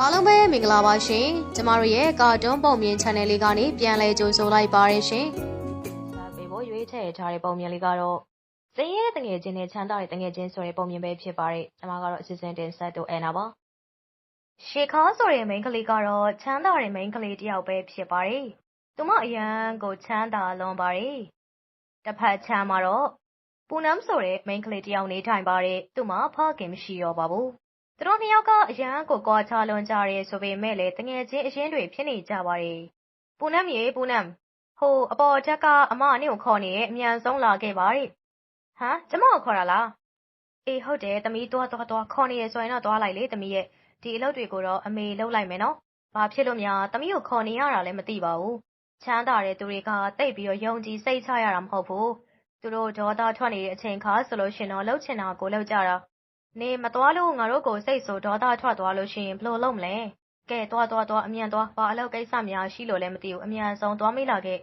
အားလုံးပဲမင်္ဂလာပါရှင်ကျမတို့ရဲ့ကာတွန်းပုံမြင် channel လေးကနေပြန်လည်ကြိုဆိုလိုက်ပါရရှင်ဒါပေဖို့ရွေးချယ်ထားတဲ့ပုံမြင်လေးကတော့စင်ရဲတငယ်ချင်းနဲ့ချမ်းသာတဲ့တငယ်ချင်းဆိုတဲ့ပုံမြင်ပဲဖြစ်ပါတယ်ကျမကတော့အစီအစဉ်တင်ဆက်တော့အန်နာပါရှေခါဆိုတဲ့ main ကလေးကတော့ချမ်းသာတဲ့ main ကလေးတယောက်ပဲဖြစ်ပါတယ်သူမအရန်ကိုချမ်းသာလွန်ပါတယ်တစ်ဖက်ချမ်းမှာတော့ပူနမ်ဆိုတဲ့ main ကလေးတယောက်နေထိုင်ပါတယ်သူမဖခင်မရှိတော့ပါဘူး သူတို့နှစ်ယောက်က အရန်ကို ကွာခြားလွန်ကြရဲဆိုပေမဲ့လည်းတငယ်ချင်းအရင်တွေ ဖြစ်နေကြပါတယ် ပူနမ်ရေ ပူနမ် ဟို အပေါ်ချက်က အမအနင့်ကိုခေါ်နေရဲ့အမြန်ဆုံးလာခဲ့ပါတဲ့ ဟမ် ကျမကိုခေါ်တာလား အေး ဟုတ်တယ်သမီး သွား သွား သွား ခေါ်နေရဆိုရင်တော့ သွားလိုက်လေ သမီးရဲ့ ဒီအလုပ်တွေကိုတော့ အမေ လုပ်လိုက်မယ်နော် ဘာဖြစ်လို့များ သမီးကို ခေါ်နေရတာလည်းမသိပါဘူး ချမ်းသာတဲ့သူတွေကတိတ်ပြီးတော့ ယုံကြည်စိတ်ချရတာ မဟုတ်ဘူး သူတို့ ဒေါသထွက်နေတဲ့အချိန်ခါဆိုလို့ရှင်တော့လှုပ်ချင်တာကိုလှုပ်ကြတာ နေမသွားလို့ငါတို့ကိုစိတ်ဆိုဒေါသထွက်သွားလို့ရှိရင်ဘယ်လိုလုပ်မလဲကဲသွားသွားသွားအမြန်သွားဘာအလုပ်ကိစ္စများရှိလို့လည်းမသိဘူးအမြန်ဆုံးသွားမိလာခဲ့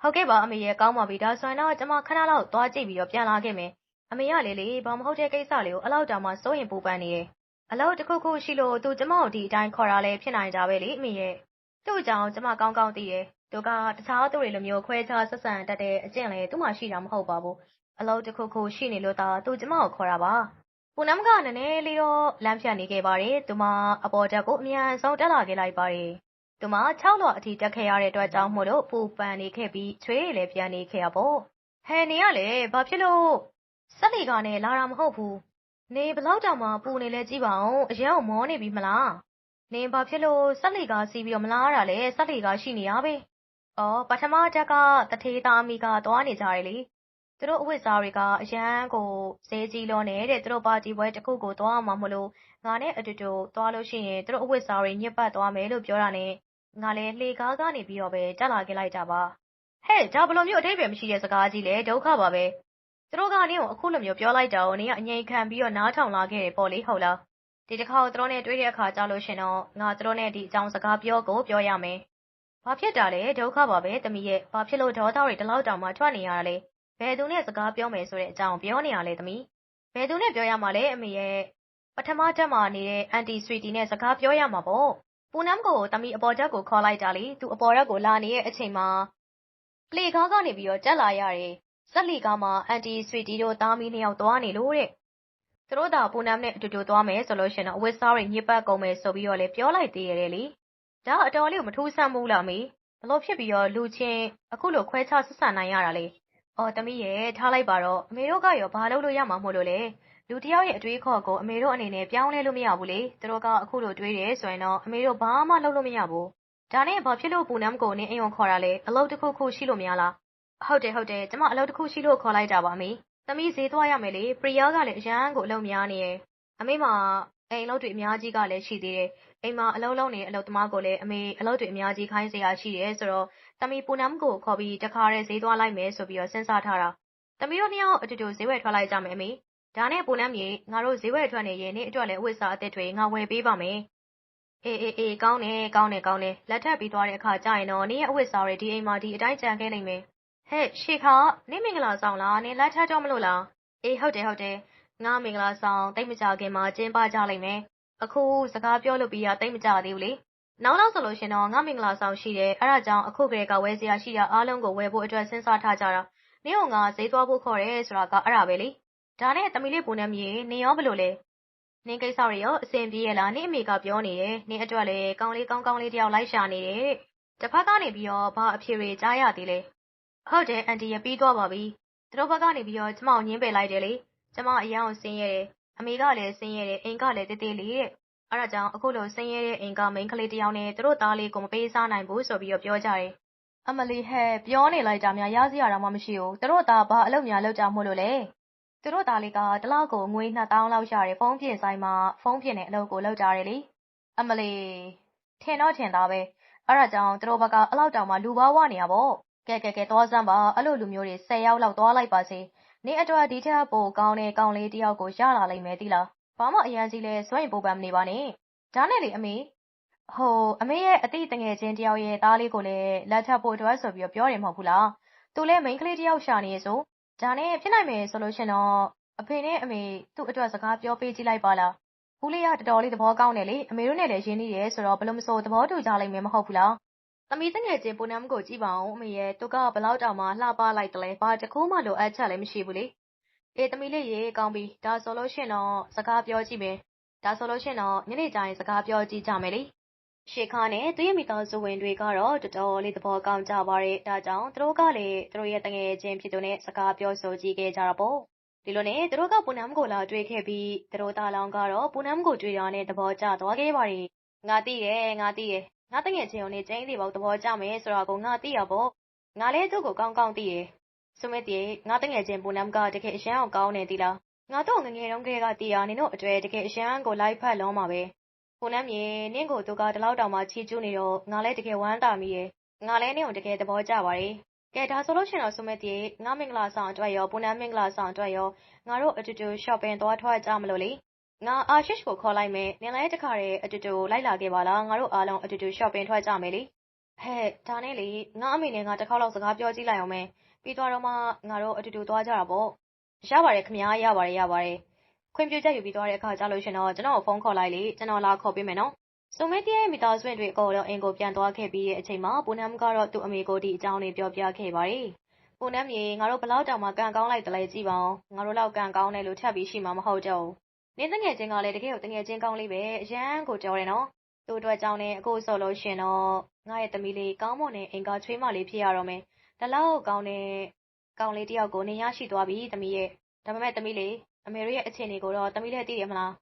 ဟုတ်ကဲ့ပါအမေရဲ့ကောင်းပါပြီဒါဆိုရင်တော့ကျွန်မခဏလောက်သွားကြည့်ပြီးတော့ပြန်လာခဲ့မယ်အမေကလေလေဘာမဟုတ်တဲ့ကိစ္စလေးကိုအလောက်တောင်မှစိုးရင်ပူပန်နေတယ်အလောက်တစ်ခုခုရှိလို့သူကျမကိုဒီအတိုင်းခေါ်တာလည်းဖြစ်နိုင်ကြပဲလေအမေရဲ့သူ့ကြောင့်ကျမကောင်းကောင်းသိတယ်သူကတခြားသူတွေလိုမျိုးခွဲခြားဆက်ဆံတတ်တဲ့အကျင့်လည်းသူ့မှာရှိတာမဟုတ်ပါဘူးအလောက်တစ်ခုခုရှိနေလို့သာသူကျမကိုခေါ်တာပါ ပူနမ်ကနည်းနည်းလေးတော့လမ်းဖြတ်နေခဲ့ပါတယ်သူမအပေါ်တက်ကိုအမြန်ဆုံးတက်လာခဲ့လိုက်ပါတယ်သူမ6လော်အထိတက်ခဲ့ရတဲ့အတွက်ကြောင့်မို့လို့ပူပန်နေခဲ့ပြီးချွေးလည်းပြန်နေခဲ့ရပေါ့ဟဲနေရလေဘာဖြစ်လို့စက်လီကနဲ့လာတာမဟုတ်ဘူးနေဘလောက်တောင်မှပူနေလဲကြည့်ပါအောင်အရင်ကမောနေပြီမလားနင်ဘာဖြစ်လို့စက်လီကစီးပြီးတော့မလားရတာလဲစက်လီကရှိနေရပဲအော်ပထမတက်ကတထေးသားမိကသွားနေကြတယ်လေ သူတို့အဝတ်စားတွေက အရန်ကို ဈေးကြီးလွန်းနေတဲ့ သူတို့ ပါတီပွဲတစ်ခုကို သွားအောင်မမလို့ ငါနဲ့အတူတူ သွားလို့ရှိရင် သူတို့အဝတ်စားတွေ ညစ်ပတ်သွားမယ်လို့ ပြောတာနဲ့ ငါလည်း လှေကားကနေပြီးတော့ပဲ တက်လာခဲ့လိုက်တာပါ ဟဲ့ ဒါဘလိုမျိုးအထိပ္ပယ်မရှိတဲ့ စကားကြီးလေဒုက္ခပါပဲ သူတို့က နင်းကို အခုလိုမျိုး ပြောလိုက်တာကို နင်းကအငြိမ်ခံပြီးတော့ နားထောင်လာခဲ့တယ်ပေါ့လေ ဟုတ်လား ဒီတစ်ခါသူတို့နဲ့ တွေ့တဲ့အခါကြာလို့ရှင်တော့ ငါ သူတို့နဲ့ ဒီအကြောင်းစကား ပြောကို ပြောရမယ် ဘာဖြစ်တာလဲ ဒုက္ခပါပဲတမီးရဲ့ ဘာဖြစ်လို့ ဒေါသတွေ ဒီလောက်တောင်မှ ထွက်နေရတာလဲ ဘယ်သူနဲ့စကားပြောမယ်ဆိုတဲ့အကြောင်း ပြောနေရလဲသမီး ဘယ်သူနဲ့ပြောရမှာလဲအမေရဲ့ ပထမတက်မှာနေတဲ့ အန်တီဆွီတီနဲ့ စကားပြောရမှာပေါ့ ပူနမ်ကို သမီး အပေါ်တက်ကို ခေါ်လိုက်တာလေ သူ အပေါ်ရက်ကို လာနေတဲ့အချိန်မှာပလေကားကနေပြီးတော့တက်လာရတယ်ဇက်လီကားမှာ အန်တီဆွီတီတို့ သားမီးနှစ်ယောက် သွားနေလို့တဲ့ သူတို့သာ ပူနမ်နဲ့အတူတူ သွားမယ်ဆိုလို့ရှင်တော့ အဝတ်စားတွေ ညစ်ပတ်ကုန်မယ်ဆိုပြီးတော့လေပြောလိုက်သေးရတယ်လေ ဒါအတော်လေးကို မထူးဆန်းဘူးလားမေ ဘလို့ဖြစ်ပြီးတော့ လူချင်း အခုလို ခွဲခြားဆက်ဆံနိုင်ရတာလေ အော်သမီးရဲ့ထားလိုက်ပါတော့ အမေတို့ကရော ဘာလုပ်လို့ရမှာမို့လို့လဲ လူတယောက်ရဲ့အတွေးခေါ်ကို အမေတို့အနေနဲ့ ပြောင်းလဲလို့မရဘူးလေ သူတို့က အခုလိုတွေးတယ်ဆိုရင်တော့ အမေတို့ ဘာမှလုပ်လို့မရဘူး ဒါနဲ့ ဘာဖြစ်လို့ ပူနမ်ကို နင်းအိမ်အောင်ခေါ်တာလဲ အလုပ်တစ်ခုခု ရှိလို့မရလား ဟုတ်တယ်ဟုတ်တယ် ကျမ အလုပ်တစ်ခုရှိလို့ ခေါ်လိုက်တာပါအမေ သမီး ဈေးသွားရမယ်လေ ပရိယာကလည်း အရန်ကို အလုပ်များနေရယ် အမေမှာ အိမ်အလုပ်တွေ အများကြီးကလည်း ရှိသေးတယ် အိမ်မှာအလုပ်လုပ်နေတဲ့အလုပ်သမားကိုလည်း အမေအလုပ်တွေအများကြီးခိုင်းစရာရှိတယ်ဆိုတော့ သမီး ပူနမ်ကိုခေါ်ပြီး တခါတည်း ဈေးသွားလိုက်မယ်ဆိုပြီးတော့ စဉ်းစားထားတာ သမီးတို့နှစ်ယောက်အတူတူ ဈေးဝယ်ထွက်လိုက်ကြမယ်အမေ ဒါနဲ့ ပူနမ်ကြီးငါတို့ ဈေးဝယ်ထွက်နေရင်နေ့အတွက်လည်း အဝတ်စားအသစ်တွေ ငါဝယ်ပေးပါမယ် အေး အေး အေး ကောင်းတယ် ကောင်းတယ် ကောင်းတယ် လက်ထပ်ပြီးသွားတဲ့အခါကျရင်တော့နေ့ရဲ့အဝတ်စားတွေ ဒီအိမ်မှာ ဒီအတိုင်းကြံခဲ့နိုင်မယ် ဟဲ့ ရှေခါနေ့မင်္ဂလာဆောင်လားနေ့လက်ထပ်တော့မလို့လား အေး ဟုတ်တယ် ဟုတ်တယ် ငါမင်္ဂလာဆောင်တိတ်မကြခင်မှာ ကျင်းပကြလိမ့်မယ် အခုစကားပြောလို့ပြီးရတိတ်မကြသေးဘူးလေနောက်နောက်ဆိုလို့ရှင်တော့ငါမင်္ဂလာဆောင်ရှိတယ်အဲ့ဒါကြောင့်အခုကလေးကဝယ်စရာရှိတာအားလုံးကိုဝယ်ဖို့အတွက်စဉ်းစားထားကြတာနင်းကငါဈေးသွားဖို့ခေါ်တယ်ဆိုတာကအဲ့ဒါပဲလေဒါနဲ့တမီလေးပုံနဲ့မြေနင်ရောဘလို့လဲနင်းကိစ္စတွေရောအဆင်ပြေရလားနင်းအမေကပြောနေတယ်နင်းအတွက်လည်းကောင်းလေးကောင်းကောင်းလေးတယောက်လိုက်ရှာနေတယ်တဲ့တစ်ဖက်ကနေပြီးတော့ဘာအဖြေတွေကြားရသေးလဲဟုတ်တယ်အန်တီရပြီးသွားပါပြီသူတို့ဘက်ကနေပြီးတော့ကျမကိုညင်းပယ်လိုက်တယ်လေကျမအရန်ကိုဆင်းရဲတယ် အမေကလည်းဆင်းရဲတယ်အိမ်ကလည်းတေးသေးလေးတဲ့အဲ့ဒါကြောင့်အခုလိုဆင်းရဲတဲ့အိမ်ကမိန်းကလေးတယောက်နဲ့သူတို့သားလေးကိုမပေးစားနိုင်ဘူးဆိုပြီးတော့ပြောကြတယ်အမလီဟဲ့ပြောနေလိုက်တာများရစရာတော့မှမရှိဘူးသူတို့သားဘာအလုပ်များလုပ်ကြမို့လို့လဲသူတို့သားလေးကတလောက်ကိုငွေ2000လောက်ရှာတယ်ဖုန်းပြင်ဆိုင်မှာဖုန်းပြင်တဲ့အလုပ်ကိုလုပ်ကြတယ်လေအမလီထင်တော့ထင်သားပဲအဲ့ဒါကြောင့်သူတို့ဘက်ကအလောက်တောင်မှလူပါဝနေရပေါ့ကဲကဲကဲသွားစမ်းပါအဲ့လိုလူမျိုးတွေ10ယောက်လောက်သွားလိုက်ပါစေ နင်းအတွက် ဒီထက်ပိုကောင်းတဲ့ ကောင်းလေးတယောက်ကို ရလာလိမ့်မယ်သီလား ဘာမှ အရန်ကြီးလဲစွန့်ရင်ပူပန်မနေပါနဲ့ ဒါနဲ့လေ အမေ ဟို အမေရဲ့အတိတငယ်ချင်းတယောက်ရဲ့ သားလေးကိုလည်းလက်ထပ်ဖို့အတွက်ဆိုပြီးတော့ပြောတယ်မဟုတ်ဘူးလား သူလည်း မိန်းကလေးတယောက် ရှာနေဆို ဒါနဲ့ ဖြစ်နိုင်မယ်ဆိုလို့ရှင်တော့ အဖေနဲ့အမေ သူ့အတွက် စကားပြောပေးကြည့်လိုက်ပါလားဝဦးလေးက တော်တော်လေး သဘောကောင်းတယ်လေ အမေတို့နဲ့လည်း ရင်းနှီးတယ်ဆိုတော့ဘလို့မဆို သဘောတူကြလိမ့်မယ် မဟုတ်ဘူးလား သမီးတငယ်ချင်းပူနမ်ကို ကြည့်ပါအောင်အမေရဲ့ သူကဘလောက်တောင်မှ လှပလိုက်တယ်လဲ ဘာတခုမှ လိုအပ်ချက်လည်း မရှိဘူးလေ အေး သမီးလေးရေ ကောင်းပြီ ဒါဆိုလို့ရှင်တော့ စကားပြောကြည့်မယ် ဒါဆိုလို့ရှင်တော့ ညနေကျရင် စကားပြောကြည့်ကြမယ်လေ ရှေခါနဲ့ သူ့ရဲ့မိသားစုဝင်တွေကတော့ တော်တော်လေး သဘောကောင်းကြပါတယ် ဒါကြောင့် သူတို့ကလည်း သူတို့ရဲ့တငယ်ချင်းဖြစ်သူနဲ့ စကားပြောဆိုကြည့်ခဲ့ကြတာပေါ့ ဒီလိုနဲ့ သူတို့ကပူနမ်ကိုလာတွေ့ခဲ့ပြီး သူတို့သားလောင်ကတော့ပူနမ်ကိုတွေ့တာနဲ့ သဘောကျသွားခဲ့ပါတယ် ငါသိတယ် ငါသိတယ် ငါတငယ်ချင်းကိုနေကျင်းစီပေါ့သဘောကျမယ်ဆိုတော့ကိုငါသိရပေါ့ငါလည်းသူ့ကိုကောင်းကောင်းသိတယ်ဆုမစ်တီငါတငယ်ချင်းပူနမ်ကတကယ်အရှမ်းအောင်ကောင်းနေသီလားငါတော့ငငယ်တုန်းကလေးကတီးရနင်တို့အတွေ့တကယ်အရှမ်းကိုလိုက်ဖက်လုံးမှာပဲကိုနမ်းမြေနင့်ကိုသူကတလောက်တောင်မှချီကျူးနေတော့ငါလည်းတကယ်ဝမ်းသာမိရဲ့ငါလည်းနင့်ကိုတကယ်သဘောကျပါတယ်ကဲဒါဆိုလို့ရှိရင်တော့ဆုမစ်တီငါမင်္ဂလာဆောင်အတွက်ရောပူနမ်းမင်္ဂလာဆောင်အတွက်ရောငါတို့အတူတူ shopping သွားထွက်ကြမလို့လေ ငါအာရှစ်ကို ခေါ်လိုက်မယ် နင်လည်း တခါတည်း အတူတူ လိုက်လာခဲ့ပါလား ငါတို့အားလုံး အတူတူ shopping ထွက်ကြမယ်လေ ဟဲ့ ဒါနဲ့လေ ငါအမေနဲ့ ငါ တစ်ခေါက်လောက် စကားပြောကြည့်လိုက်အောင်မယ် ပြီးသွားတော့မှ ငါတို့ အတူတူ သွားကြတာပေါ့ ရပါတယ်ခမရပါတယ် ရပါတယ် ခွင့်ပြုချက်ယူပြီးသွားတဲ့အခါကျလို့ရှင်တော့ ကျွန်တော်ဖုန်းခေါ်လိုက်လေ ကျွန်တော် လာခေါ်ပေးမယ်နော်စုံမဲတရဲ့ မိသားစုဝင်တွေအကုန်လုံးအင်ကို ပြန်သွားခဲ့ပြီးတဲ့အချိန်မှာပူနမ်ကတော့ သူ့အမေကို ဒီအကြောင်းလေးပြောပြခဲ့ပါတယ်ပူနမ်ရေ ငါတို့ဘလောက်တောင်မှကန်ကောင်းလိုက်တလဲ ကြည့်ပါအောင်ငါတို့လောက်ကန်ကောင်းတယ်လို့ထပ်ပြီး ရှိမှာ မဟုတ်တော့ နင်းတငယ်ချင်းကလည်းတကယ်ကိုတငယ်ချင်းကောင်းလေးပဲအရန်ကိုကြောတယ်နော်သူ့အတွက်ကြောင့်လည်းအခုဆိုလို့ရှင်တော့ငါရဲ့သမီးလေးကောင်းမွန်တဲ့အင်ကာချွေးမလေးဖြစ်ရတော့မယ်ဒါလောက်ကောင်းတဲ့ကောင်းလေးတယောက်ကိုနေရရှိသွားပြီသမီးရဲ့ဒါပေမဲ့သမီးလေးအမေတို့ရဲ့အခြေအနေကိုတော့သမီးလည်းသိရမလား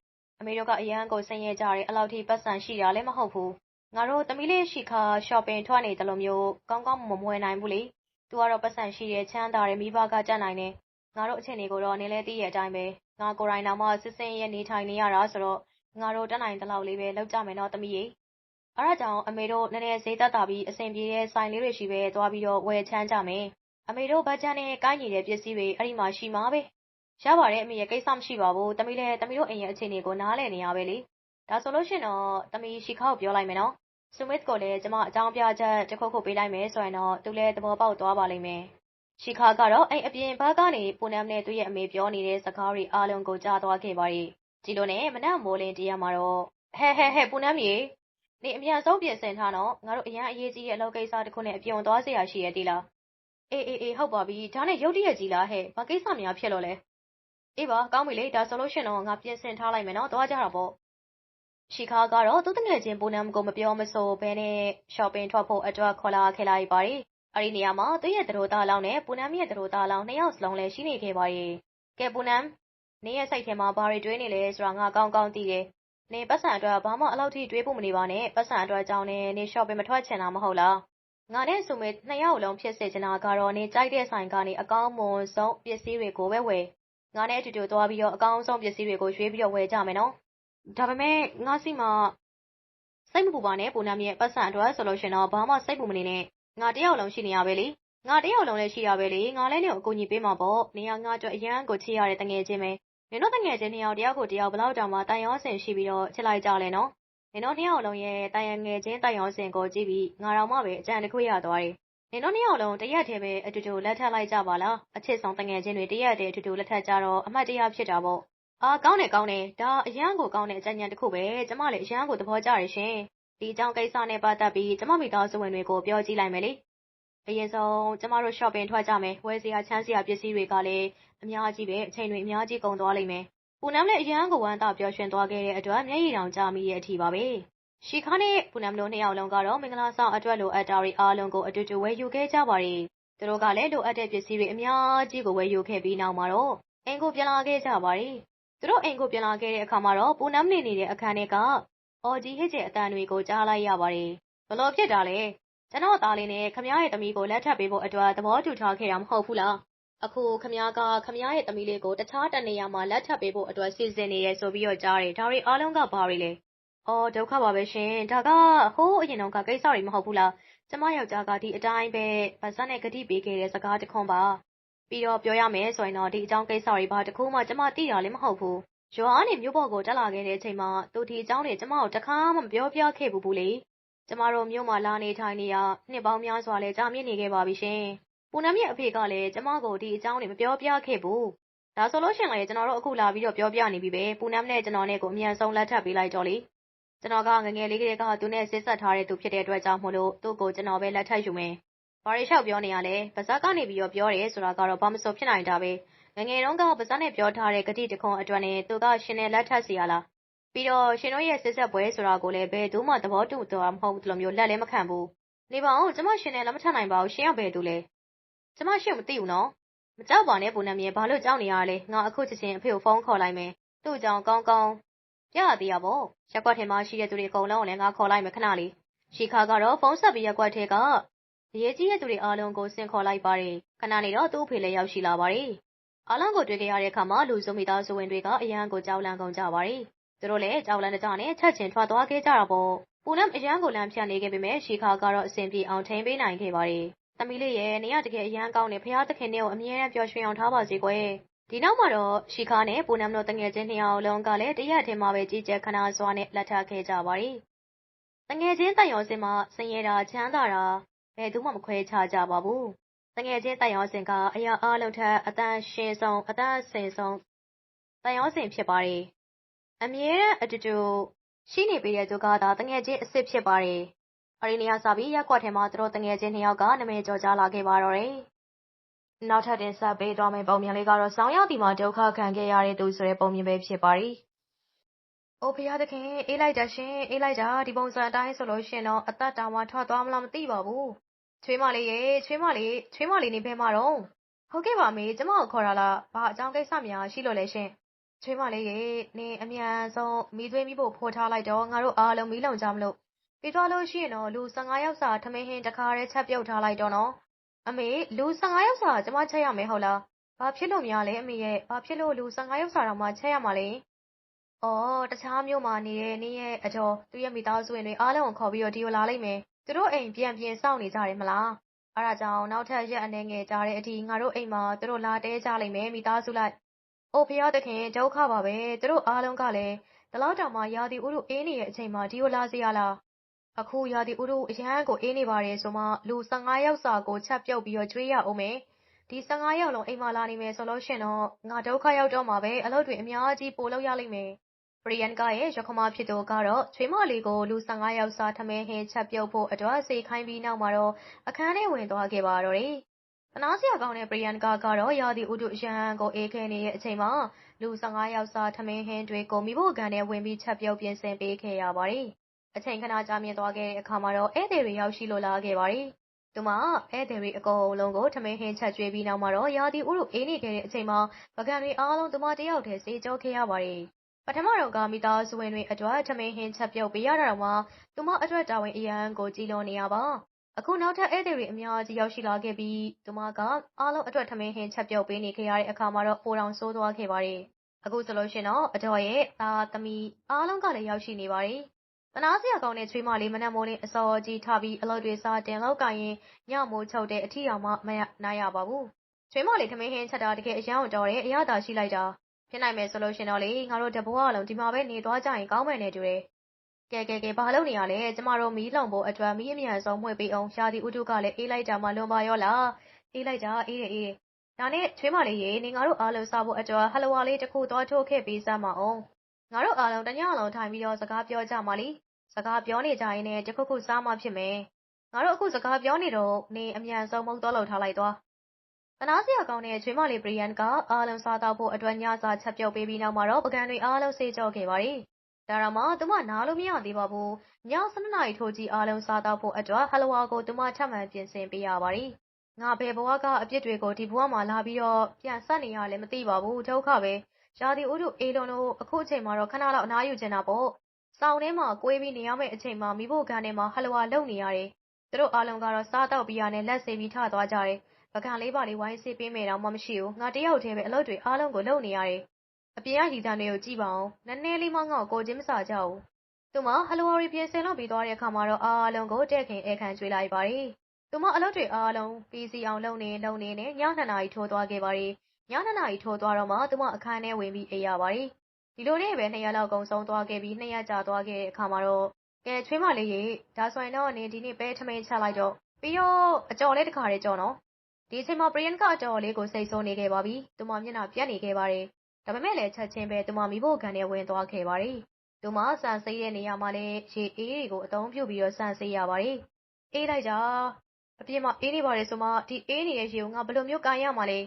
အမေတို့ကအရန်ကိုဆင်းရဲကြတယ်အလောက်ထိပတ်စံရှိတာလည်းမဟုတ်ဘူးငါတို့သမီးလေးရှိခါ shopping ထွက်နေတယ်လို့မျိုးကောင်းကောင်းမမွေနိုင်ဘူးလေသူကတော့ပတ်စံရှိတဲ့ချမ်းသာတဲ့မိဘကကြက်နိုင်တယ်ငါတို့အခြေအနေကိုတော့နင်းလည်းသိရတဲ့အတိုင်းပဲငါကိုယ်တိုင်တောင်မှ စစ်စင်ရဲ့နေထိုင်နေရတာဆိုတော့ ငါတို့တက်နိုင်တဲ့လောက်လေးပဲလောက်ကြမယ်နော် သမီးရေ အဲဒါကြောင့် အမေတို့ နည်းနည်းဈေးသက်သာပြီး အဆင်ပြေတဲ့ ဆိုင်လေးတွေရှိပဲ သွားပြီးတော့ ဝယ်ချမ်းကြမယ် အမေတို့ ဘတ်ဂျက်နဲ့ ကိုင်းညီတဲ့ ပစ္စည်းတွေ အဲ့ဒီမှာ ရှိမှာပဲ ရပါတယ်အမေရဲ့ ကိစ္စမရှိပါဘူး သမီးလည်း သမီးတို့အိမ်ရဲ့ အခြေအနေကို နားလည်နေရပဲလေ ဒါဆိုလို့ရှိရင်တော့ သမီး ရှီခါကို ပြောလိုက်မယ်နော်ဆူမစ်ကိုလည်း ကျမ အကြောင်းပြချက်တစ်ခုခု ပေးလိုက်မယ်ဆိုရင်တော့ သူလည်း သဘောပေါက်သွားပါလိမ့်မယ် ။ရှီခါကတော့ အိမ်အပြင်ဘက်ကနေ ပူနမ်နဲ့ သူ့ရဲ့အမေပြောနေတဲ့ စကားတွေအားလုံးကို ကြားသွားခဲ့ပါတယ်။ဒီလိုနဲ့ မနက်မိုးလင်းတရက်မှာတော့“ဟယ်ဟယ်ဟယ် ပူနမ်ရေ၊နေအမြန်ဆုံးပြင်ဆင်ထားနော်၊ငါတို့ အရမ်းအရေးကြီးတဲ့ အလုပ်ကိစ္စတစ်ခုနဲ့ အပြင်ကိုသွားစရာရှိတယ်သိလား။အေးအေးအေး ဟုတ်ပါပြီ၊ဒါနဲ့ ရုတ်တရက်ကြီးလားဟဲ့၊ဘာကိစ္စများဖြစ်လို့လဲ။အေးပါ ကောင်းပြီလေ၊ဒါဆိုလို့ရှင့်တော့ ငါပြင်ဆင်ထားလိုက်မယ်နော်၊သွားကြတာပေါ့။”ရှီခါကတော့ သူ့သူငယ်ချင်း ပူနမ်ကို မပြောမဆိုဘဲ ရှော့ပင်းထွက်ဖို့အတွက် ခေါ်လာခဲ့လိုက်ပါတယ် အဲ့ဒီနေရာမှာ သူ့ရဲ့သတို့သားလောင်းနဲ့ ပူနမ်ရဲ့ သတို့သားလောင်း နှစ်ယောက်စလုံးလည်း ရှိနေခဲ့ပါတယ် ကဲ ပူနမ် နင်းရဲ့ စိတ်ထဲမှာ ဘာတွေတွေးနေလဲဆိုတာ ငါ ကောင်းကောင်းသိတယ် နင်ပတ်စံအတွက် ဘာမှအလောက်ထိ တွေးဖို့မနေပါနဲ့ပတ်စံအတွက်ကြောင်းနဲ့နင် shopping မထွက်ချင်တာ မဟုတ်လား ငါနဲ့စုမေ နှစ်ယောက်လုံး ဖြစ်စေချင်တာကတော့ နင်ကြိုက်တဲ့ဆိုင်ကနေ အကောင်းမွန်ဆုံးပစ္စည်းတွေကိုပဲ ဝယ် ငါနဲ့အတူတူသွားပြီးတော့ အကောင်းဆုံးပစ္စည်းတွေကို ရွေးပြီးတော့ ဝယ်ကြမယ်နော် ဒါပေမဲ့ ငါစီမှာ စိတ်မပူပါနဲ့ပုံနှမ်းရဲ့ပတ်စံအတွက်ဆိုလို့ရှင်တော့ ဘာမှ စိတ်ပူမနေနဲ့ ငါတယောက်လုံးရှိနေရပဲလေငါတယောက်လုံးလည်းရှိရပဲလေငါလည်းနေကိုအကူညီပေးမှာပေါ့နေရငါအတွက်အရန်ကိုချစ်ရတဲ့တငယ်ချင်းပဲနင်တို့တငယ်ချင်းနှစ်ယောက်တယောက်ကိုတယောက်ဘလောက်တောင်မှတန်ရောစင်ရှိပြီးတော့ချစ်လိုက်ကြလဲနော်နင်တို့နှစ်ယောက်လုံးရဲ့တန်ရငယ်ချင်းတန်ရောစင်ကိုကြည့်ပြီးငါတော်မှပဲအကြံတစ်ခွေရသွားတယ်နင်တို့နှစ်ယောက်လုံးတရက်တည်းပဲအတူတူလက်ထပ်လိုက်ကြပါလားအချစ်ဆုံးတငယ်ချင်းတွေတရက်တည်းအတူတူလက်ထပ်ကြတော့အမှတ်တရဖြစ်တာပေါ့အာကောင်းတယ်ကောင်းတယ်ဒါအရန်ကိုကောင်းတဲ့အကြံဉာဏ်တစ်ခုပဲကျမလည်းအရန်ကိုသဘောကျရရှင် ဒီအကြောင်းကိစ္စနဲ့ ပတ်သက်ပြီး ကျမမိသားစုဝင်တွေကို ပြောကြည့်လိုက်မယ်လေ အရင်ဆုံး ကျမတို့ shopping ထွက်ကြမယ် ဝယ်စရာချမ်းစရာ ပစ္စည်းတွေကလည်း အများကြီးပဲ အချိန်တွေ အများကြီး ကုန်သွားလိမ့်မယ် ပူနမ်လည်း အရန်ကို ဝမ်းသာပျော်ရွှင်သွားခဲ့တဲ့အတွက် မျက်ရည်တောင် ကျမိရဲ့အထီပါပဲ ရှီခါနဲ့ ပူနမ်တို့ နှစ်ယောက်လုံးကတော့ မင်္ဂလာဆောင်အတွက် လိုအပ်တာတွေအားလုံးကို အတူတူ ဝယ်ယူခဲ့ကြပါတယ်။သူတို့ကလည်း လိုအပ်တဲ့ပစ္စည်းတွေ အများကြီးကို ဝယ်ယူခဲ့ပြီးနောက်မှာတော့ အိမ်ကို ပြန်လာခဲ့ကြပါတယ်။သူတို့ အိမ်ကို ပြန်လာခဲ့တဲ့အခါမှာတော့ ပူနမ်နေနေတဲ့ အခန်းထဲက အော်ဂျီဟစ်ကျဲအတန်တွေကိုကြားလိုက်ရပါတယ်။ဘလို့ဖြစ်တာလဲ။ကျွန်တော်သားလေးနဲ့ခမရရဲ့သမီးကိုလက်ထပ်ပေးဖို့အတွက်သဘောတူထားခဲ့တာမဟုတ်ဘူးလား။အခုခမရကခမရရဲ့သမီးလေးကိုတခြားတနေရာမှာလက်ထပ်ပေးဖို့အတွက်စီစဉ်နေရဲဆိုပြီးတော့ကြားတယ်။ဒါတွေအားလုံးကဘာတွေလဲ။အော်ဒုက္ခပါပဲရှင်ဒါကဟိုးအရင်တုန်းကကိစ္စတွေမဟုတ်ဘူးလားကျမယောက်ျားကဒီအတိုင်းပဲဗဇက်နဲ့ဂတိပေးခဲ့တဲ့စကားတခွန်းပါပြီးတော့ပြောရမယ်ဆိုရင်တော့ဒီအကြောင်းကိစ္စတွေဘာတခုမှကျမသိတာလည်းမဟုတ်ဘူး ရွာကနေမြို့ပေါ်ကိုတက်လာခဲ့တဲ့အချိန်မှာသူဒီအကြောင်းတွေကျမကိုတခါမှမပြောပြခဲ့ဘူးဘူးလေကျမတို့မြို့မှာလာနေထိုင်နေရနှစ်ပေါင်းများစွာလဲကြာမြင့်နေခဲ့ပါပြီရှင်ပူနမ်ရဲ့အဖေကလည်းကျမကိုဒီအကြောင်းတွေမပြောပြခဲ့ဘူးဒါဆိုလို့ရှရင်လေကျွန်တော်တို့အခုလာပြီးတော့ပြောပြနေပြီပဲပူနမ်နဲ့ကျွန်တော်နဲ့ကိုအမြန်ဆုံးလက်ထပ်ပေးလိုက်တော့လေကျွန်တော်ကငငယ်လေးကလေးကသူနဲ့ဆက်ဆက်ထားတဲ့သူဖြစ်တဲ့အတွက်ကြောင့်မို့လို့သူ့ကိုကျွန်တော်ပဲလက်ထပ်ယူမယ်။ဘာရီလျှောက်ပြောနေရလဲ။ပါဇက်ကနေပြီးတော့ပြောတယ်ဆိုတာကတော့ဘာမဆိုဖြစ်နိုင်တာပဲ။ ငငယ်တုန်းက ပါဇက်နဲ့ပြောထားတဲ့ဂတိတခွန်အတွက်နဲ့ သူက ရှင်နဲ့ လက်ထပ်စီရလား။ပြီးတော့ ရှင်တို့ရဲ့ဆက်ဆက်ပွဲဆိုတာကိုလည်း ဘယ်သူမှ သဘောတူတော့မဟုတ်ဘူးလို့မျိုး လက်လည်း မခံဘူး။နေပါဦး ကျမ ရှင်နဲ့ လက်မထပ်နိုင်ပါဘူး ရှင်က ဘယ်သူလဲ။ကျမ ရှင်မသိဘူးနော်။မကြောက်ပါနဲ့ပုံနှမြေဘာလို့ကြောက်နေရလဲ။ငါ အခုချက်ချင်း အဖေကို ဖုန်းခေါ်လိုက်မယ်။သူ့ကြောင့်ကောင်းကောင်း ပြရသေးရပေါ့။ရက်ကွက်ထဲမှာရှိတဲ့ သူတွေအကုန်လုံးကိုလည်း ငါခေါ်လိုက်မယ် ခဏလေး။ရှီခါကတော့ ဖုန်းဆက်ပြီးရက်ကွက်ထဲက အရေးကြီးတဲ့သူတွေ အားလုံးကို ဆင့်ခေါ်လိုက်ပါတယ်။ခဏနေတော့ သူ့အဖေလည်း ရောက်ရှိလာပါတယ်။ အားလုံးကိုတွေ့ကြရတဲ့အခါမှာ လူစုမိသားစုဝင်တွေက အရန်ကိုကြောက်လန့်ကုန်ကြပါတယ်။သူတို့လည်း ကြောက်လန့်ကြနဲ့ ချက်ချင်းထွက်သွားခဲ့ကြတာပေါ့။ပူနမ်အရန်ကို လန့်ဖြတ်နေခဲ့ပေမဲ့ရှီခါကတော့ အဆင်ပြေအောင် ထိန်းပေးနိုင်ခဲ့ပါတယ်။သမီးလေးရဲ့နေရတကယ်အရန်ကောင်းနေဖះသခင်နဲ့ကို အမြဲတမ်း ပျော်ရွှင်အောင်ထားပါစေကွယ်။ဒီနောက်မှာတော့ ရှီခါနဲ့ ပူနမ်တို့တငယ်ချင်းနှစ်ယောက်လုံးကလည်း တရက်ထဲမှာပဲ ကြီးကျယ်ခနာစွာနဲ့ လက်ထပ်ခဲ့ကြပါတယ်။တငယ်ချင်းတန်ရောစင်မှာ ဆင်းရဲတာ ချမ်းသာတာ ဘယ်သူမှ မခွဲခြားကြပါဘူး။ တငယ်ချင်းတန်ရောစင်ကအရာအားလုံးထက်အတန်းရှင်ဆုံးအတန်းစင်ဆုံးတန်ရောစင်ဖြစ်ပါတယ်။အမြဲတမ်းအတူတူရှိနေပေးတဲ့သူကသာတငယ်ချင်းအစ်စ်ဖြစ်ပါတယ်။အဲဒီနေရာစပြီးရက်ကွက်ထဲမှာသူတို့တငယ်ချင်းနှစ်ယောက်ကနာမည်ကျော်ကြားလာခဲ့ပါတော့တယ်။နောက်ထပ်တင်ဆက်ပေးသွားမယ့်ပုံမြင်လေးကတော့ဆောင်းရောက်ဒီမှာဒုက္ခခံခဲ့ရတဲ့သူဆိုတဲ့ပုံမြင်ပဲဖြစ်ပါတယ်။အိုဖရာသခင်အေးလိုက်တာရှင်အေးလိုက်တာဒီပုံစံအတိုင်းဆိုလို့ရှင်တော့အသက်တောင်မှထွက်သွားမလားမသိပါဘူး။ ချွေးမလေးရေချွေးမလေးချွေးမလေးနေဘဲမှာတော့ဟုတ်ကဲ့ပါမေကျမကိုခေါ်တာလားဘာအကြောင်းကိစ္စများရှိလို့လဲရှင်ချွေးမလေးရေနေအမြန်ဆုံးမိသွေးမိဖို့ဖိုးထားလိုက်တော့ငါတို့အားလုံးမီးလုံကြမလို့ပြီးသွားလို့ရှိရင်တော့လူ15ယောက်စာထမင်းဟင်းတခါတည်းချက်ပြုတ်ထားလိုက်တော့နော်အမေလူ15ယောက်စာကျမချက်ရမယ်ဟုတ်လားဘာဖြစ်လို့များလဲအမေရဲ့ဘာဖြစ်လို့လူ15ယောက်စာတော့မှချက်ရမှာလဲအော်တခြားမျိုးမှာနေတဲ့နင်းရဲ့အတော်သူ့ရဲ့မိသားစုဝင်တွေအားလုံးကိုခေါ်ပြီးတော့ဒီကိုလာလိုက်မယ် သူတို့အိမ်ပြန်ပြင်စောင့်နေကြတယ်မလား အဲဒါကြောင့် နောက်ထပ်ရက်အနေငယ်ကြာတဲ့အထိ ငါတို့အိမ်မှာ သူတို့လာတဲကြလိမ့်မယ် မိသားစုလိုက် အိုဖျားသခင် ဒုက္ခပါပဲ သူတို့အားလုံးကလည်း ဒီလောက်တောင်မှ ရာသီဥတုအေးနေတဲ့အချိန်မှာ ဒီကိုလာစီရလား အခု ရာသီဥတု အရန်ကိုအေးနေပါတယ်ဆိုမှ လူ15ယောက်စာကို ချက်ပြုတ်ပြီးတော့ကျွေးရအောင်မယ် ဒီ15ယောက်လုံး အိမ်မှာလာနေမယ်ဆိုလို့ရှင်တော့ ငါ ဒုက္ခရောက်တော့မှာပဲ အလုပ်တွေ အများကြီး ပိုလုပ်ရလိမ့်မယ် ပရိယန်ကရဲ့ရခမဖြစ်သူကတော့ ချွေးမလေးကို လူ15ယောက်စာ ထမင်းဟင်းချက်ပြုတ်ဖို့အတွက် စေခိုင်းပြီးနောက်မှာတော့ အခန်းထဲဝင်သွားခဲ့ပါတော့တယ်။တနာစရာကောင်းတဲ့ ပရိယန်ကကတော့ ရာသီဥတုရန်ကို အေးခဲနေတဲ့အချိန်မှာ လူ15ယောက်စာ ထမင်းဟင်းတွေကိုမိဖို့ကန်ထဲဝင်ပြီး ချက်ပြုတ်ပြင်ဆင်ပေးခဲ့ရပါတယ်။အချိန်ခဏကြာမြင့်သွားခဲ့တဲ့အခါမှာတော့ ဧည့်သည်တွေ ရောက်ရှိလို့လာခဲ့ပါတယ်။သူမ ဧည့်သည်တွေအကုန်လုံးကို ထမင်းဟင်းချက်ကျွေးပြီးနောက်မှာတော့ ရာသီဥတုအေးနေခဲ့တဲ့အချိန်မှာပကံတွေအားလုံး သူမတယောက်တည်း စေကြောခဲ့ရပါတယ်။ ပထမတော့ကမိသားစုဝင်တွေအတွက် ထမင်းဟင်းချက်ပြုတ်ပေးရတာတော့မှ သူမအတွက် တာဝန်အရန်ကို ကြည်လွန်နေရပါ အခု နောက်ထပ်ဧည့်သည်တွေ အများကြီး ရောက်ရှိလာခဲ့ပြီး သူမက အားလုံးအတွက် ထမင်းဟင်းချက်ပြုတ်ပေးနေခဲ့ရတဲ့အခါမှာတော့ ပိုတောင်ဆိုးသွားခဲ့ပါတယ် အခုဆိုလို့ရှင်တော့အတော်ရဲ့ သားသမီး အားလုံးကလည်း ရောက်ရှိနေပါတယ်တနာစရာကောင်းတဲ့ ချွေးမလေး မနက်မိုးလင်း အစောကြီးထားပြီး အလုပ်တွေစားတင်လောက်ကရင်ညမိုးချုပ်တဲ့အထီအောင်မှမရနိုင်ရပါဘူး ချွေးမလေး ထမင်းဟင်းချက်တာ တကယ်အယောင်တော်တဲ့အရသာရှိလိုက်တာ ဖြစ်နိုင်မယ်ဆိုလို့ရှင်တော့လေငါတို့တဘွားလုံးဒီမှာပဲနေသွားကြရင်ကောင်းမယ်နဲ့တူတယ်ကဲကဲကဲဘာလုပ်နေရလဲကျမတို့မီးလုံဖို့အတွက်မီးအမြန်ဆုံးမှွေပေးအောင်ရှားသည့်ဥတုကလည်းအေးလိုက်တာမှလွန်ပါရောလားအေးလိုက်တာအေးတယ်အေးတယ်ဒါနဲ့ချွေးမလေးရေနေငါတို့အားလုံးစားဖို့အတွက်ဟလဝါလေးတစ်ခုသွားထိုးခဲ့ပေးစမ်းပါအောင်ငါတို့အားလုံးတညလုံးထိုင်ပြီးတော့စကားပြောကြမှာလीစကားပြောနေကြရင်လည်းတစ်ခုခုစားမှဖြစ်မယ်ငါတို့အခုစကားပြောနေတော့နေအမြန်ဆုံးမုံတော့လောက်ထားလိုက်သွား သနားစရာကောင်းတဲ့ချွေးမလေးဘရီယန်ကအားလုံးစားတော့ဖို့အတွက် ညစာချက်ပြုတ်ပေးပြီးနောက်မှာတော့ပကံတွေအားလုံး စေးကြောခဲ့ပါတယ်။ဒါတော့မှ သူမ နားလို့မရသေးပါဘူး။ည7နာရီထိုးကြီး အားလုံးစားတော့ဖို့အတွက် ဟလဝါကို သူမ ထပ်မံပြင်ဆင်ပေးရပါတယ်။ငါ ဘယ်ဘဝက အပြစ်တွေကို ဒီဘဝမှာလာပြီးတော့ ပြန်ဆက်နေရလဲ မသိပါဘူး ဒုက္ခပဲ။ရာသီဥတုအေးလုံးတို့ အခုအချိန်မှာတော့ ခဏလောက် အနားယူချင်တာပေါ့။စောင်းထဲမှာ ကွေးပြီးနေရမယ့်အချိန်မှာမိဖို့ကန်ထဲမှာ ဟလဝါလုံနေရတယ်။သူတို့အားလုံးကတော့ စားတော့ပြီးရနဲ့ လက်ဆေးပြီး ထသွားကြတယ်။ ပကံလေးပါလေးဝိုင်းဆေးပေးမယ်တော့မှမရှိဘူးငါတယောက်တည်းပဲအလုပ်တွေအားလုံးကိုလုပ်နေရတယ်အပြင်ကရီတန်တွေကိုကြည့်ပါအောင်နည်းနည်းလေးမှငါ့ကိုကိုချင်းမစာကြဘူးသူမဟလိုဝါရီပြင်ဆင်လို့ပြီးသွားတဲ့အခါမှာတော့အားလုံးကိုတဲ့ခင်အခန်းကျွေးလိုက်ပါတယ်သူမအလုပ်တွေအားလုံးပြီးစီအောင်လုပ်နေလုပ်နေနဲ့ည2နာရီထိုးသွားခဲ့ပါတယ်ည2နာရီထိုးသွားတော့မှသူမအခန်းထဲဝင်ပြီးအေးရပါတယ်ဒီလိုနဲ့ပဲနှစ်ရက်လောက်ကုံဆုံးသွားခဲ့ပြီးနှစ်ရက်ကြာသွားခဲ့တဲ့အခါမှာတော့ကဲချွေးမလေးရေဒါဆိုရင်တော့နင်ဒီနေ့ပဲထမင်းချလိုက်တော့ပြီးတော့အကြော်လေးတစ်ခါလေးကြော်နော် ဒီအချိန်မှာ ပရိယန်ကအတော်လေးကို စိတ်ဆိုးနေခဲ့ပါပြီ သူမ မျက်နှာပြတ်နေခဲ့ပါတယ် ဒါပေမဲ့လည်း ချက်ချင်းပဲ သူမမိဖို့ခံနဲ့ဝင်သွားခဲ့ပါတယ် သူမ ဆန်စိတ်တဲ့နေရာမှာလည်း ရေအေးတွေကို အသုံးပြုပြီးတော့ ဆန်စိတ်ရပါတယ် အေးလိုက်ကြအပြင်မှာ အေးနေပါတယ်ဆိုမှ ဒီအေးနေတဲ့ရေကို ငါ ဘယ်လိုမျိုးကန်ရမှာလဲ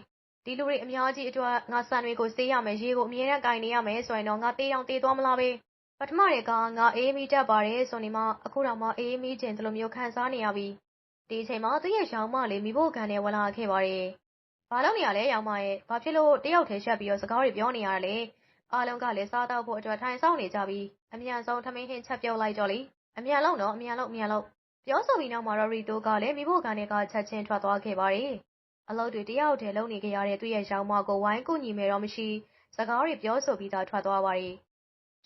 ဒီလူတွေအများကြီးအတွက် ငါ ဆန်တွေကို စေးရမယ် ရေကို အမြဲတမ်းကန်နေရမယ်ဆိုရင်တော့ ငါတေးအောင်တေးသွားမလားပဲ ပထမတည်းကငါ အေးမိတတ်ပါတယ်ဆိုနေမှ အခုတော့မှ အေးမိခြင်းဒီလိုမျိုး ခံစားနေရပြီ ဒီအချိန်မှာသူ့ရဲ့ရောင်မလေးမိဖို့ခံနဲ့ဝင်လာခဲ့ပါတယ်ဘာလို့နေရလဲရောင်မရဲ့ဘာဖြစ်လို့တယောက်တည်းရှက်ပြီးတော့စကားတွေပြောနေရတာလဲအားလုံးကလည်းစားတော့ဖို့အတွက်ထိုင်ဆောင်နေကြပြီးအမြန်ဆုံးထမင်းဟင်းချက်ပြုတ်လိုက်တော့လေအမြန်လုံးတော့အမြန်လုံးအမြန်လုံးပြောဆိုပြီးနောက်မှာတော့ရီတိုကလည်းမိဖို့ခံနဲ့ကချက်ချင်းထွက်သွားခဲ့ပါတယ်အလုပ်တွေတယောက်တည်းလုပ်နေကြရတဲ့သူ့ရဲ့ရောင်မကိုဝိုင်းကူညီမယ်တော့မရှိစကားတွေပြောဆိုပြီးသားထွက်သွားပါတယ်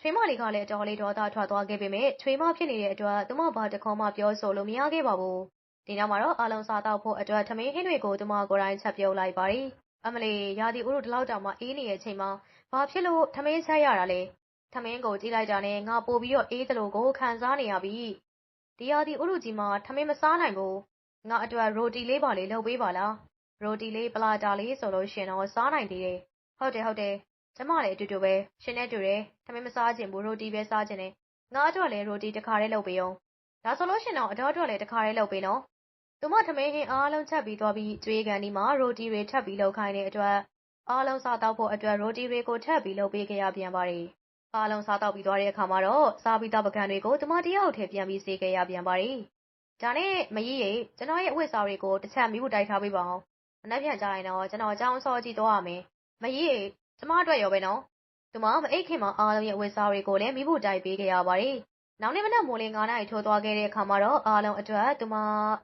ချွေးမလေးကလည်းတော်လေးတော်သားထွက်သွားခဲ့ပေမဲ့ချွေးမဖြစ်နေတဲ့အတွက်သူမဘာတခေါမှပြောဆိုလို့မရခဲ့ပါဘူး ဒီနောက်မှာတော့အားလုံးစားတော့ဖို့အတွက်ထမင်းဟင်းတွေကိုသူမကိုယ်တိုင်ချက်ပြုတ်လိုက်ပါတယ်အမလီရာသီဥတုဒီလောက်တောင်မှအေးနေတဲ့အချိန်မှာဘာဖြစ်လို့ထမင်းချက်ရတာလဲထမင်းကိုကြည့်လိုက်တာနဲ့ငါပို့ပြီးတော့အေးသလိုကိုခံစားနေရပြီဒီရာသီဥတုကြီးမှာထမင်းမစားနိုင်ဘူးငါအတွက်ရိုတီလေးပါလေးလုပ်ပေးပါလားရိုတီလေးပလာတာလေးဆိုလို့ရှင်တော့စားနိုင်သေးတယ်ဟုတ်တယ်ဟုတ်တယ်ကျမလည်းအတူတူပဲရှင်နဲ့တူတယ်ထမင်းမစားခြင်းဘူးရိုတီပဲစားခြင်းနဲ့ငါအတွက်လည်းရိုတီတစ်ခါတည်းလုပ်ပေးအောင်ဒါဆိုလို့ရှင်တော့အတော်အတွက်လည်းတစ်ခါတည်းလုပ်ပေးနော် သူမ ထမင်းဟင်းအားလုံးချက်ပြီးသွားပြီးကျွေးကန်ဒီမှာ ရိုတီတွေထပ်ပြီးလုပ်ခိုင်းတဲ့အတွက် အားလုံးစားတော့ဖို့အတွက် ရိုတီတွေကို ထပ်ပြီးလုပ်ပေးခဲ့ရပြန်ပါတယ် အားလုံးစားတော့ပြီးသွားတဲ့အခါမှာတော့ စားပြီးတော့ပကံတွေကို သူမတယောက်ထဲ ပြန်ပြီးစေခဲ့ရပြန်ပါတယ် ဒါနဲ့မကြီးရေ ကျွန်တော်ရဲ့အဝတ်စားတွေကို တစ်ချက်မိဖို့တိုက်ထားပေးပါအောင်မနှက်ပြန်ကြရင်တော့ ကျွန်တော်အကြောင်းစောကြည့်သွားရမယ်မကြီးရေ ကျမအတွက်ရောပဲနော် သူမ မအိတ်ခင်မှာ အားလုံးရဲ့အဝတ်စားတွေကိုလည်းမိဖို့တိုက်ပေးခဲ့ရပါတယ် နောက်နေ့မနက်မိုးလင်း9နာရီထိုးသွားခဲ့တဲ့အခါမှာတော့အားလုံးအတွက်သူမ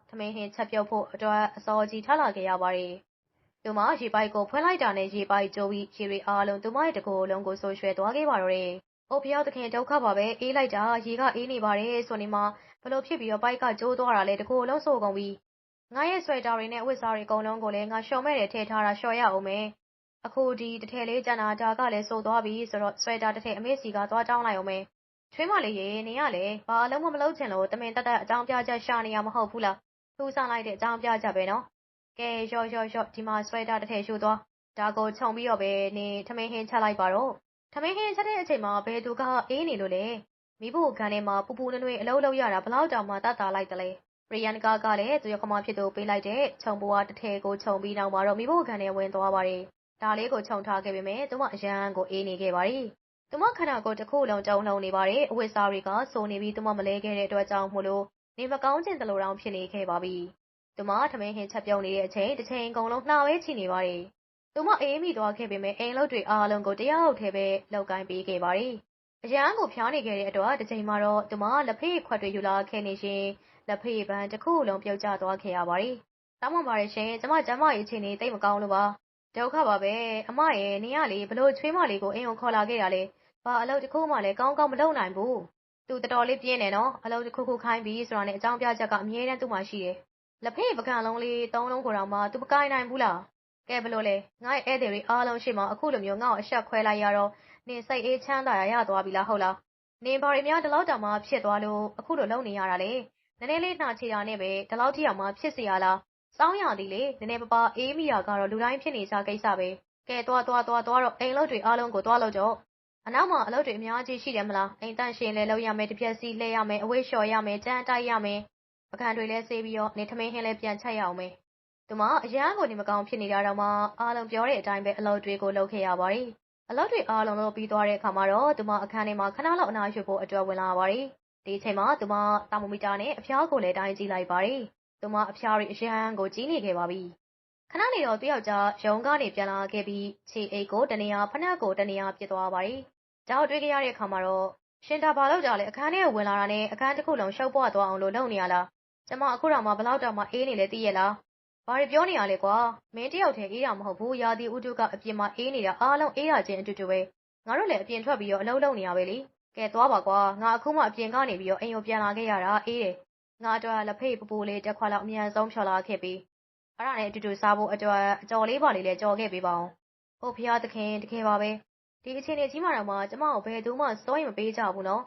သမင်းဟင်းချက်ပြုတ်ဖို့အတွက်အစောကြီးထလာခဲ့ရပါတယ်။သူမရေပိုက်ကိုဖွင့်လိုက်တာနဲ့ရေပိုက်ကျိုးပြီးရေတွေအားလုံးသူမရဲ့တကိုယ်လုံးကိုဆိုးရွှဲသွားခဲ့ပါတော့တယ်။အိုဖျောက်သခင်ဒုက္ခပါပဲအေးလိုက်တာရေကအေးနေပါတယ်ဆိုနေမှဘလို့ဖြစ်ပြီးတော့ပိုက်ကကျိုးသွားတာလဲတကိုယ်လုံးဆိုးကုန်ပြီ။ငါရဲ့ဆွဲတာတွေနဲ့ဝတ်စားတွေအကုန်လုံးကိုလည်းငါလျှော်မဲ့တယ်ထည့်ထားတာလျှော်ရအောင်မယ်။အခုဒီတစ်ထည်လေးကျန်တာဒါကလည်းဆိုးသွားပြီဆိုတော့ဆွဲတာတစ်ထည်အမေစီကသွားတောင်းလိုက်အောင်မယ်။ ချွေးမလေးရေနေရလေဘာအလုံးမမလုပ်ချင်လို့တမင်တက်တက်အကြောင်းပြချက်ရှာနေရမဟုတ်ဘူးလားထူးဆန်းလိုက်တဲ့အကြောင်းပြချက်ပဲနော်ကဲရော့ရော့ရော့ဒီမှာဆွဲတာတစ်ထည်ရှိုးသွားဒါကိုခြုံပြီးတော့ပဲနေထမင်းဟင်းချက်လိုက်ပါတော့ထမင်းဟင်းချက်တဲ့အချိန်မှာဘယ်သူကအေးနေလို့လဲမိဖို့ခံထဲမှာပူပူနွေ့နွေ့အလုံးလုံးရတာဘလောက်တောင်မှတတ်တာလိုက်တယ်လေရီယန်ကာကလည်းသူရခမဖြစ်သူပေးလိုက်တဲ့ခြုံပွားတစ်ထည်ကိုခြုံပြီးနောက်မှာတော့မိဖို့ခံထဲဝင်သွားပါတယ်ဒါလေးကိုခြုံထားခဲ့ပေမဲ့သူမအရန်ကိုအေးနေခဲ့ပါတယ် သူမခန္ဓာကိုယ်တစ်ခုလုံး တုံလှုံနေပါတယ် အဝတ်စားတွေကဆိုနေပြီး သူမမလဲခဲ့တဲ့အတွက်ကြောင့်မို့လို့နေမကောင်းခြင်းတလို့တောင် ဖြစ်နေခဲ့ပါပြီ သူမ ထမင်းဟင်းချက်ပြုံးနေတဲ့အချိန်တစ်ချိန်ကုန်လုံး နှာဝဲချီနေပါတယ် သူမအေးမိသွားခဲ့ပေမဲ့အိမ်လုပ်တွေအားလုံးကို တယောက်တည်းပဲလောက်ကိုင်းပေးခဲ့ပါတယ် အရန်ကို ဖျားနေခဲ့တဲ့အတွက်တစ်ချိန်မှာတော့ သူမ လက်ဖေးခွက်တွေ ယူလာခဲ့နေရှင်လက်ဖေးပန်းတစ်ခုလုံး ပြုတ်ကျသွားခဲ့ရပါတယ် တောင်းပန်ပါတယ်ရှင် ကျမ ကျမရဲ့အခြေအနေတိတ်မကောင်းလို့ပါ ဒုက္ခပါပဲ။အမရယ်၊နင်ကလေ ဘလို့ချွေးမလေးကို အိမ်ကိုခေါ်လာခဲ့တာလဲ။ဘာအလုပ်တစ်ခုမှလဲ ကောင်းကောင်းမလုပ်နိုင်ဘူး။သူတော်တော်လေးပြင်းတယ်နော်။အလုပ်တစ်ခုခုခိုင်းပြီဆိုတာနဲ့ အကြောင်းပြချက်က အမြဲတမ်း သူ့မှာရှိတယ်။လက်ဖက်ရည်ပုဂံလုံးလေး သုံးလုံးကိုတောင်မှ သူမကိုင်နိုင်ဘူးလား။ကဲ ဘလို့လဲ။ငါ့ရဲ့ဧည့်သည်တွေအားလုံးရှေ့မှာ အခုလိုမျိုး ငါ့ကို အရှပ်ခွဲလိုက်ရတော့ နင် စိတ်အေးချမ်းသာရာရသွားပြီလားဟုတ်လား။နင် ဘာတွေများ ဒီလောက်တောင်မှ ဖြစ်သွားလို့ အခုလိုလုပ်နေရတာလဲ။နည်းနည်းလေး နှာချေတာနဲ့ပဲ ဒီလောက်ထိတောင်မှ ဖြစ်စေရလား စောင်းရသည်လေနည်းနည်းပပအေးမိရကတော့လူတိုင်းဖြစ်နေကြကိစ္စပဲကဲသွားသွားသွားသွားတော့အိမ်လို့တွေအားလုံးကိုသွားလို့ကြောအနောက်မှာအလုပ်တွေအများကြီးရှိတယ်မလားအိမ်တန့်ရှင်လဲလုပ်ရမယ်တစ်ပြက်စီလှည့်ရမယ်အဝိလျှော်ရမယ်ကြမ်းတိုက်ရမယ်ပကံတွေလဲဆေးပြီးတော့နေထမင်းဟင်းလဲပြန်ချက်ရအောင်မယ်သူမအရန်ကိုနေမကောင်းဖြစ်နေတာတော့မှအားလုံးပြောတဲ့အတိုင်းပဲအလုပ်တွေကိုလုပ်ခဲ့ရပါတယ်အလုပ်တွေအားလုံးလုပ်ပြီးသွားတဲ့အခါမှာတော့သူမအခန်းထဲမှာခဏလောက်အနားယူဖို့အတွက်ဝင်လာပါတယ်ဒီအချိန်မှာသူမတာမိုမီတာနဲ့အဖျားကိုလည်းတိုင်းကြည့်လိုက်ပါတယ် သူမအဖျားတွေအရန်ကိုကြီးနေခဲ့ပါပြီခဏနေတော့သူယောက်ျားရုံကနေပြန်လာခဲ့ပြီးခြေအိတ်ကိုတနေရာဖနက်ကိုတနေရာပြစ်သွားပါတယ်ဒါကိုတွေ့ကြရတဲ့အခါမှာတော့ရှင်တာဘာလို့ကြလဲအခန်းထဲကိုဝင်လာတာနဲ့အခန်းတစ်ခုလုံးရှုပ်ပွားသွားအောင်လို့လုပ်နေရလားကျမအခုတော့မှဘလောက်တောင်မှအေးနေလဲသိရလားဘာတွေပြောနေရလဲကွာမင်းတယောက်တည်းအေးတာမဟုတ်ဘူးရာသီဥတုကအပြင်မှာအေးနေတာအားလုံးအေးရခြင်းအတူတူပဲငါတို့လည်းအပြင်ထွက်ပြီးတော့အလုပ်လုပ်နေရပဲလေကဲသွားပါကွာငါအခုမှအပြင်ကနေပြီးတော့အိမ်ကိုပြန်လာခဲ့ရတာအေးတယ် ငါတော့လက်ဖေးပူပူလေးတစ်ခွက်လောက်အမြန်ဆုံးဖြော်လာခဲ့ပြီးအဲ့ဒါနဲ့အတူတူစားဖို့အတွက်အကြော်လေးပါလေးလည်းကြော်ခဲ့ပေးပါအောင်ဟုတ်ဖျားသခင်တကယ်ပါပဲဒီအခြေအနေကြီးမှာတော့မှကျမကိုဘယ်သူမှစိုးရင်မပေးကြဘူးနော်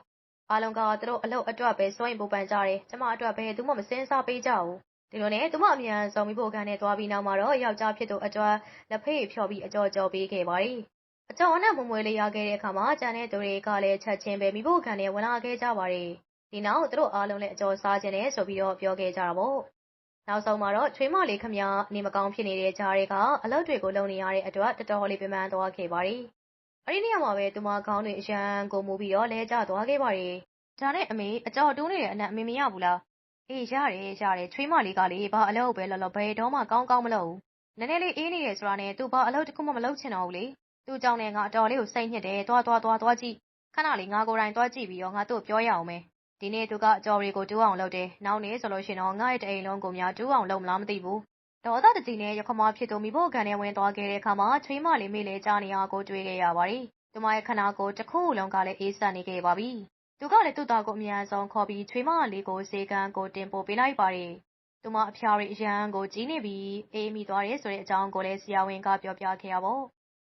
အားလုံးကသူတို့အလုပ်အတွက်ပဲစိုးရင်ပူပန်ကြတယ်ကျမအတွက်ဘယ်သူမှမစင်စားပေးကြဘူးဒီလိုနဲ့သူမအမြန်ဆုံးမိဖို့ကန်နဲ့သွားပြီးနောက်မှာတော့ယောက်ျားဖြစ်သူအကျော်လက်ဖေးဖြော်ပြီးအကျော်ကြော်ပေးခဲ့ပါတယ်။အကျော်အနက်မွေမွေလေးရခဲ့တဲ့အခါမှာကျန်တဲ့သူတွေကလည်းချက်ချင်းပဲမိဖို့ကန်နဲ့ဝင်လာခဲ့ကြပါတယ်။ ဒီနောက် သူတို့အားလုံးလည်း အကျော်စားခြင်းနဲ့ဆိုပြီးတော့ ပြောခဲ့ကြတာပေါ့။နောက်ဆုံးမှာတော့ ချွေးမလေးခမနေမကောင်းဖြစ်နေတဲ့ဂျားတွေကအလုပ်တွေကို လုပ်နေရတဲ့အတွက် တော်တော်လေးပြင်းပန်းသွားခဲ့ပါတယ်။အဲ့ဒီနေရာမှာပဲ သူမကောင်းတွေ အရန်ကိုမူပြီးတော့ လဲကျသွားခဲ့ပါတယ်။ဒါနဲ့အမေ အကျော်တူးနေတဲ့အနက်အမေမရဘူးလား။အေးရတယ် ရတယ် ချွေးမလေးကလေ ဘာအလုပ်ပဲလောလောဘယ်တော့မှ ကောင်းကောင်းမလုပ်ဘူး။နည်းနည်းလေး အေးနေတယ်ဆိုတာနဲ့ သူဘာအလုပ်တစ်ခုမှ မလုပ်ချင်တော့ဘူးလေ။သူ့ကြောင့်နဲ့ ငါ အတော်လေးကို စိတ်ညစ်တယ်။သွား သွား သွား သွားကြည့်။ခဏလေးငါကိုယ်တိုင်သွားကြည့်ပြီးတော့ ငါတို့ပြောရအောင်မယ်။ ဒီနေ့သူက အကျော်တွေကို တူးအောင်လုပ်တယ်။နောက်နေ့ဆိုလို့ရှိရင်တော့ ငါ့ရဲ့ တအိမ်လုံးကိုများ တူးအောင်လုပ်မလား မသိဘူး။ဒေါသတကြီးနဲ့ ရခမဖြစ်သူမိဖို့ကန်နဲ့ဝင်သွားခဲ့တဲ့အခါမှာ ချွေးမလေး မေးလေကြားနေရကို တွေ့ခဲ့ရပါတယ်။သူမရဲ့ ခနာကိုတစ်ခုလုံးကလည်း အေးဆက်နေခဲ့ပါပြီ။သူကလည်း သူ့သားကို အမြန်ဆုံးခေါ်ပြီး ချွေးမလေးကိုစေကန်းကို တင်ပို့ပေးလိုက်ပါတယ်။သူမအဖျားရီအရန်ကိုကြီးနေပြီး အေးမိသွားတယ်ဆိုတဲ့အကြောင်းကိုလည်း ဆရာဝန်က ပြောပြခဲ့ရပါဘော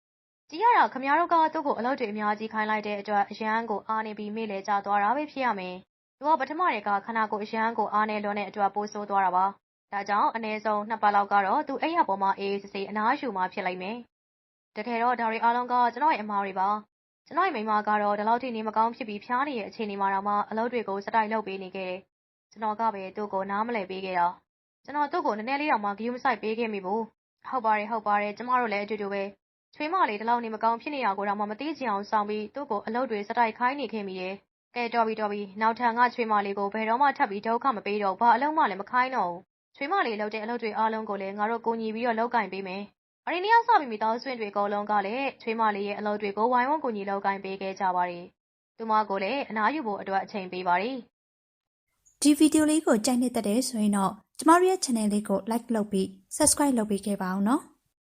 ။ကြည့်ရတာခမရတို့က သူ့ကို အလုပ်တွေ အများကြီးခိုင်းလိုက်တဲ့အတွက် အရန်ကို အားနေပြီး မေ့လေကျသွားတာပဲ ဖြစ်ရမယ်။ သူက ပထမတည်းက ခနာကိုအရန်ကို အားနေလွန်တဲ့အတွက် ပိုးဆိုးသွားတာပါ။ဒါကြောင့် အနည်းဆုံး နှစ်ပတ်လောက်ကတော့ သူအဲ့ရပေါ်မှာ အေးအေးဆေးဆေး အနားယူမှဖြစ်လိမ့်မယ်။တကယ်တော့ ဒါတွေအားလုံးက ကျွန်တော်ရဲ့အမားတွေပါ။ကျွန်တော်ရဲ့မိမကတော့ ဒီလောက်ထိ နေမကောင်းဖြစ်ပြီး ဖျားနေတဲ့ အခြေအနေမှာတော့မှ အလုပ်တွေကိုစတိုက်လုပ်ပေးနေခဲ့တယ်။ကျွန်တော်ကပဲ သူ့ကို နားမလည်ပေးခဲ့တာ။ကျွန်တော် သူ့ကို နည်းနည်းလေးတော့မှဂယုမဆိုင်ပေးခဲ့မိဘူး။ဟုတ်ပါတယ် ဟုတ်ပါတယ် ကျမတို့လည်း အတူတူပဲ။ချွေးမလေး ဒီလောက် နေမကောင်းဖြစ်နေတာကိုတော့မှ မသိချင်အောင်ဆောင်ပြီး သူ့ကို အလုပ်တွေစတိုက်ခိုင်းနေခဲ့မိတယ်။ ကဲတော်ပြီတော်ပြီနောက်ထပ်ငါချွေးမလေးကိုဘယ်တော့မှထပ်ပြီးဒုက္ခမပေးတော့ဘာအလုံးမှလည်းမခိုင်းတော့ဘူး။ချွေးမလေးလုပ်တဲ့အလုပ်တွေအားလုံးကိုလည်းငါတို့ကိုညီပြီးတော့လုပ်ကင်ပေးမယ်။အရင်နေ့ကစပြီးမိသားစုဝင်တွေအကုန်လုံးကလည်းချွေးမလေးရဲ့အလုပ်တွေကိုဝိုင်းဝန်းကိုညီလုပ်ကင်ပေးခဲ့ကြပါတယ်။သူမကိုလည်းအနားယူဖို့အတွက်အချိန်ပေးပါတယ်။ဒီဗီဒီယိုလေးကိုကြိုက်နှစ်သက်တယ်ဆိုရင်တော့ကျမတို့ရဲ့ channel လေးကို like လုပ်ပြီး subscribe လုပ်ပေးခဲ့ပါအောင်နော်